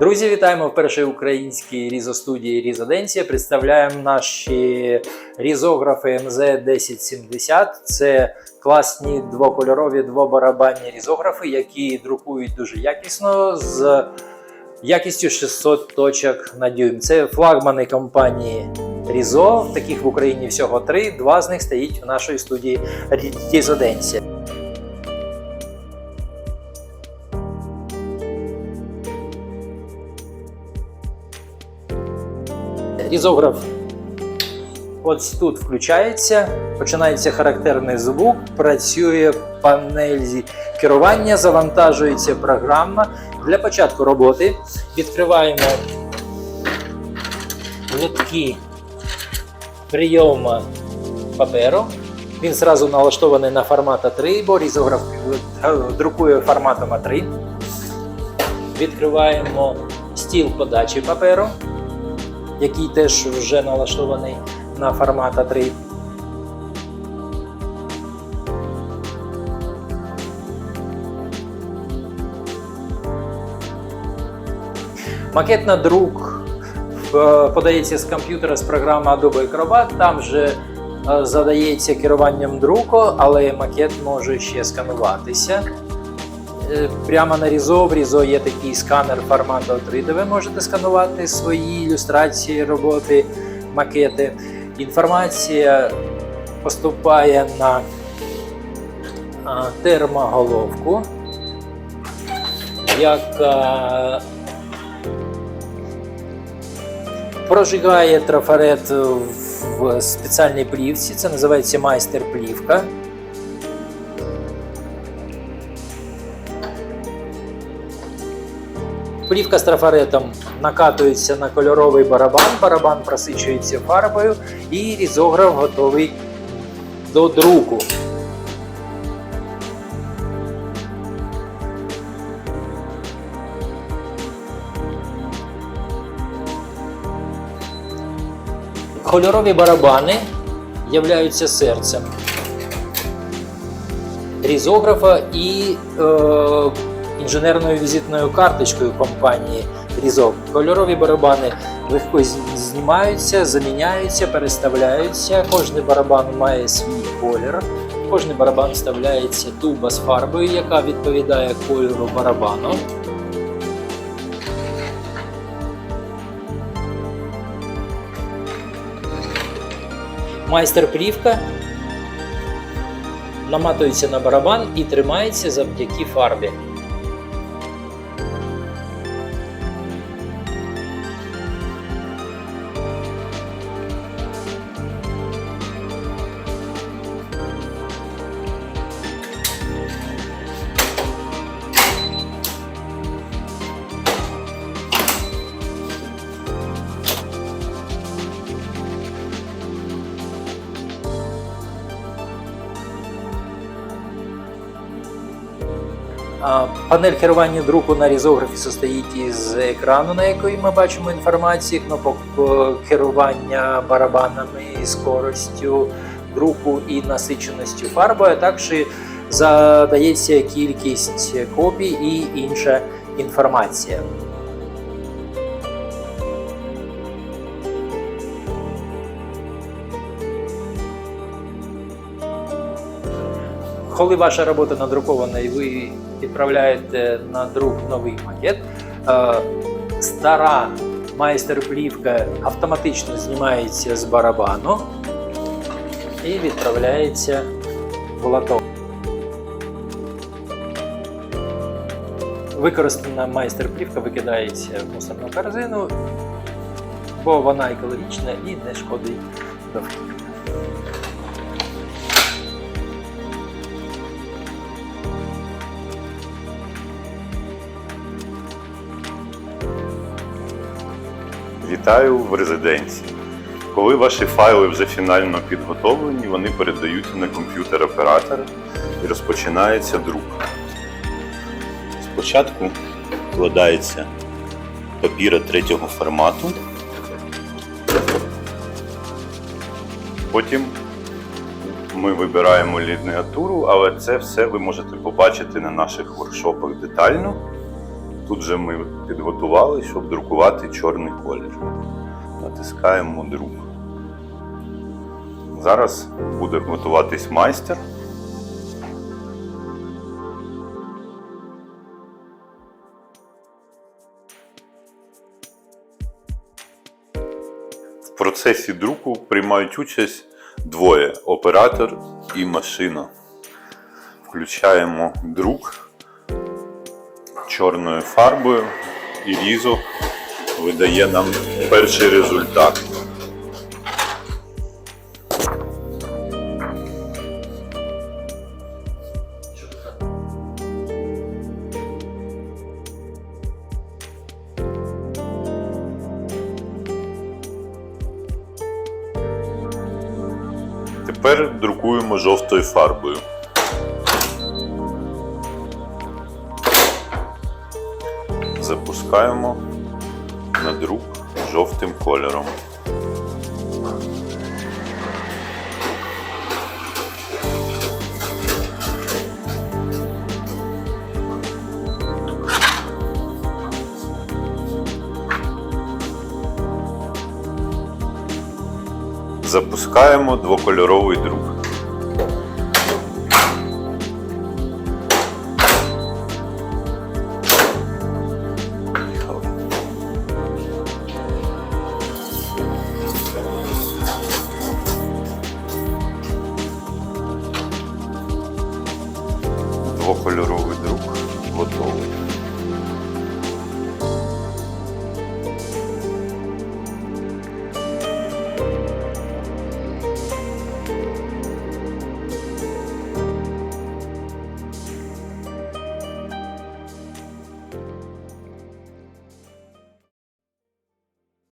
Друзі, вітаємо в першій українській різостудії Різоденція. Представляємо наші різографи МЗ 1070. Це класні двокольорові двобарабанні різографи, які друкують дуже якісно з якістю 600 точок на дюйм. Це флагмани компанії Різо. Таких в Україні всього три. Два з них стоїть в нашій студії Різоденція. Різограф ось тут включається, починається характерний звук, працює панель керування, завантажується програма. Для початку роботи відкриваємо лотки прийому паперу. Він зразу налаштований на формат А3, бо різограф друкує форматом А3. Відкриваємо стіл подачі паперу який теж вже налаштований на формат А3. Макет на друк е, подається з комп'ютера з програми Adobe Acrobat. Там же е, задається керуванням друку, але макет може ще скануватися. Е, Прямо на Різо, в Різо є такий сканер формату 3, де ви можете сканувати свої ілюстрації, роботи, макети. Інформація поступає на термоголовку, яка прожигає трафарет в спеціальній плівці. Це називається майстер-плівка. Плівка з трафаретом накатується на кольоровий барабан, барабан просичується фарбою і різограф готовий до друку. Кольорові барабани являються серцем різографа і е, інженерною візитною карточкою компанії Різок. Кольорові барабани легко знімаються, заміняються, переставляються. Кожний барабан має свій колір. Кожний барабан вставляється туба з фарбою, яка відповідає кольору барабану. Майстер-плівка наматується на барабан і тримається завдяки фарбі. Панель керування друку на різографі состоїть із екрану, на якої ми бачимо інформацію, кнопок е, керування барабанами, скоростю друку і насиченістю фарбою, а також задається кількість копій і інша інформація. Коли ваша робота надрукована і ви відправляєте на друк новий макет, е, стара майстер-плівка автоматично знімається з барабану і відправляється в лоток. Використана майстер-плівка викидається в мусорну корзину, бо вона екологічна і не шкодить довкіллю. Вітаю в резиденції. Коли ваші файли вже фінально підготовлені, вони передаються на комп'ютер оператора і розпочинається друк. Спочатку вкладається папіра третього формату, потім ми вибираємо лініатуру, але це все ви можете побачити на наших воркшопах детально. Тут же ми підготували, щоб друкувати чорний колір. Натискаємо друк. Зараз буде готуватись майстер. В процесі друку приймають участь двоє оператор і машина. Включаємо друк чорною фарбою і різок видає нам перший результат. Тепер друкуємо жовтою фарбою. Запускаємо на друк жовтим кольором. Запускаємо двокольоровий друк. кольоровий друк готовий.